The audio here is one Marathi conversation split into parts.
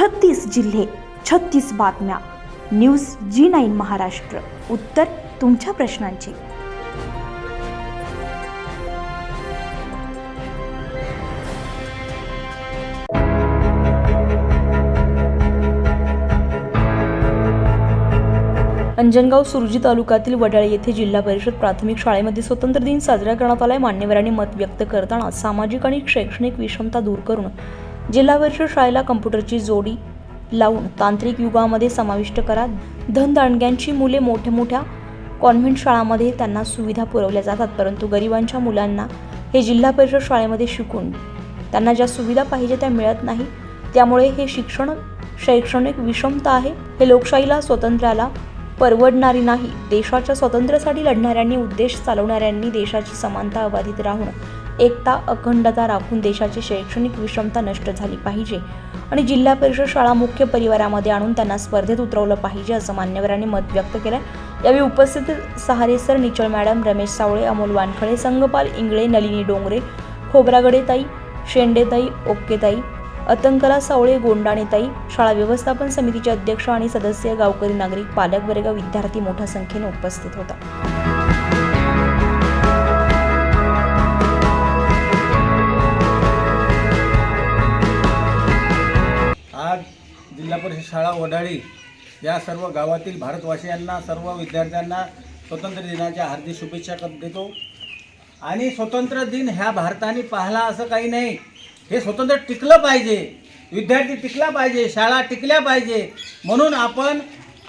छत्तीस जिल्हे छत्तीस बातम्या. News G nine Maharashtra. उत्तर तुमच्या प्रश्नांची. अंजनगाव सुरजी तालुक्यातील वडाळे येथे जिल्हा परिषद प्राथमिक शाळेमध्ये स्वतंत्र दिन साजरा करण्यात आलाय. मान्यवरांनी मत व्यक्त करताना सामाजिक आणि शैक्षणिक विषमता दूर करून जिल्हा परिषद शाळेला कम्प्युटरची जोडी लावून तांत्रिक युगामध्ये समाविष्ट करा. धनदांडग्यांची मुले मोठ्या मोठ्या कॉन्व्हेंट शाळामध्ये त्यांना सुविधा पुरवल्या जातात परंतु गरिबांच्या मुलांना हे जिल्हा परिषद शाळेमध्ये शिकून त्यांना ज्या सुविधा पाहिजे त्या मिळत नाही त्यामुळे हे शिक्षण शैक्षणिक विषमता आहे. हे लोकशाहीला स्वातंत्र्याला परवडणारी नाही. देशाच्या स्वातंत्र्यासाठी लढणाऱ्यांनी उद्देश चालवणाऱ्यांनी देशाची समानता अबाधित राहून एकता अखंडता राखून देशाची शैक्षणिक विषमता नष्ट झाली पाहिजे. आणि जिल्हा परिषद शाळा मुख्य परिवारामध्ये आणून त्यांना स्पर्धेत उतरवलं पाहिजे असं मान्यवरांनी मत व्यक्त केलं यावेळी उपस्थित सहारेसर निचळ मॅडम रमेश सावळे अमोल वानखळे संगपाल इंगळे नलिनी डोंगरे खोबरागडेताई शेंडेताई ओक्केताई अतंकला सावळे गोंडाणेताई शाळा व्यवस्थापन समितीचे अध्यक्ष आणि सदस्य गावकरी नागरिक पालक वर्ग विद्यार्थी मोठ्या संख्येने उपस्थित होता. जिल्हा परिषद शाळा वडाळी या सर्व गावातील भारतवासियांना सर्व विद्यार्थ्यांना स्वतंत्र दिनाच्या हार्दिक शुभेच्छा देतो. आणि स्वतंत्र दिन ह्या भारताने पाहला असं काही नाही. हे स्वतंत्र टिकलं पाहिजे. विद्यार्थी टिकला पाहिजे शाळा टिकल्या पाहिजे. म्हणून आपण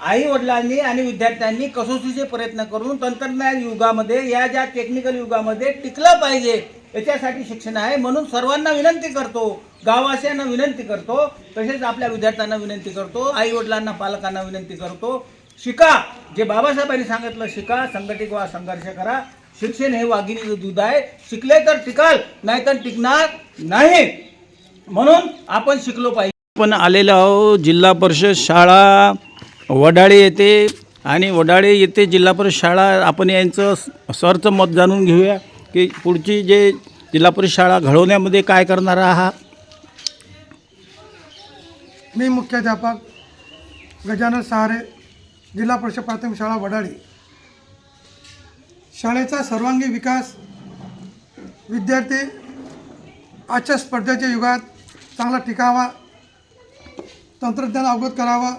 आई वडिलांनी आणि विद्यार्थ्यांनी कसोशीचे प्रयत्न करून तंत्रज्ञान युगामध्ये या ज्या टेक्निकल युगामध्ये टिकलं पाहिजे. याच्यासाठी शिक्षण आहे. म्हणून सर्वांना विनंती करतो गाववासियांना विनंती करतो तसेच आपल्या विद्यार्थ्यांना विनंती करतो आई वडिलांना पालकांना विनंती करतो शिका. जे बाबासाहेबांनी सांगितलं शिका संघटित वा संघर्ष करा. शिक्षण हे वाघिणीचं दूध आहे. शिकले तर टिकाल नाही तर टिकणार नाही. म्हणून आपण शिकलो पाहिजे. आपण आलेलो आहोत जिल्हा परिषद शाळा वडाळे येथे. आणि वडाळे येथे जिल्हा परिषद शाळा आपण यांचं सरचं मत जाणून घेऊया. की पुढची जे जिल्हा परिषद शाळा घडवण्यामध्ये काय करणार आहात? मी मुख्याध्यापक गजानन सहारे जिल्हा परिषद प्राथमिक शाळा वडाळी. शाळेचा सर्वांगी विकास विद्यार्थी आजच्या स्पर्धेच्या युगात चांगला टिकावा तंत्रज्ञान अवगत करावं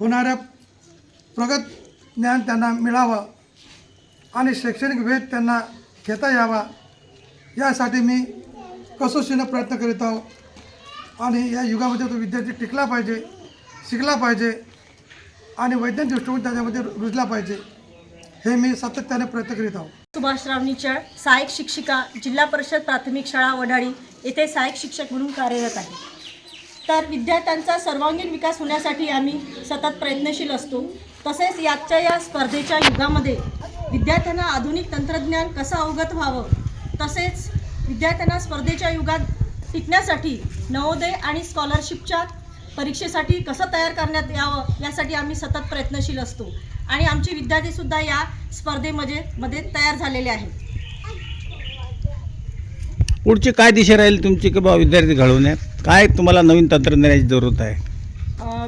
होणाऱ्या प्रगत ज्ञान त्यांना मिळावं. आणि शैक्षणिक वेध त्यांना घेता यावा. यासाठी मी कसोशीनं प्रयत्न करीत आहो. आणि या युगामध्ये तो विद्यार्थी टिकला पाहिजे शिकला पाहिजे आणि वैज्ञानिक दृष्टिकोन त्याच्यामध्ये रुजला पाहिजे. हे मी सातत्याने प्रयत्न करीत आहो. सुभाषराव निचळ सहाय्यक शिक्षिका जिल्हा परिषद प्राथमिक शाळा वडाळी येथे सहाय्यक शिक्षक म्हणून कार्यरत आहे. तर विद्यार्थ्यांचा सर्वांगीण विकास होण्यासाठी आम्ही सतत प्रयत्नशील असतो. तसेच याच्या या स्पर्धेच्या युगामध्ये विद्यार्थ्यांना आधुनिक तंत्रज्ञान कसं अवगत व्हावं? तसेच विद्यार्थ्यांना स्पर्धेच्या युगात टिकण्यासाठी नवोदय आणि स्कॉलरशिपच्या परीक्षेसाठी कसं तयार करण्यात यावं यासाठी आम्ही सतत प्रयत्नशील असतो. आणि आमचे विद्यार्थीसुद्धा या स्पर्धेमध्ये मध्ये तयार झालेले आहेत. पुढची काय दिशा राहील तुमची की बा विद्यार्थी घडवण्यात काय तुम्हाला नवीन तंत्रज्ञानाची जरूरत आहे?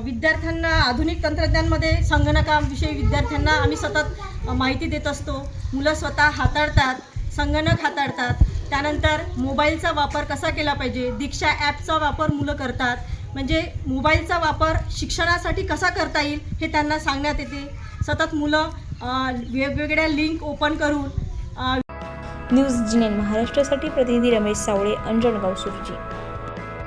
विद्यार्थ्यांना आधुनिक तंत्रज्ञानमध्ये संगणकाविषयी विद्यार्थ्यांना आम्ही सतत माहिती देत असतो. मुलं स्वतः हाताळतात संगणक हाताळतात. त्यानंतर मोबाईलचा वापर कसा केला पाहिजे? दीक्षा ॲपचा वापर मुलं करतात. म्हणजे मोबाईलचा वापर शिक्षणासाठी कसा करता येईल हे त्यांना सांगण्यात येते. सतत मुलं वेगवेगळ्या लिंक ओपन करून न्यूज जिनेन महाराष्ट्रासाठी प्रतिनिधी रमेश सावळे अंजनगाव सुरजी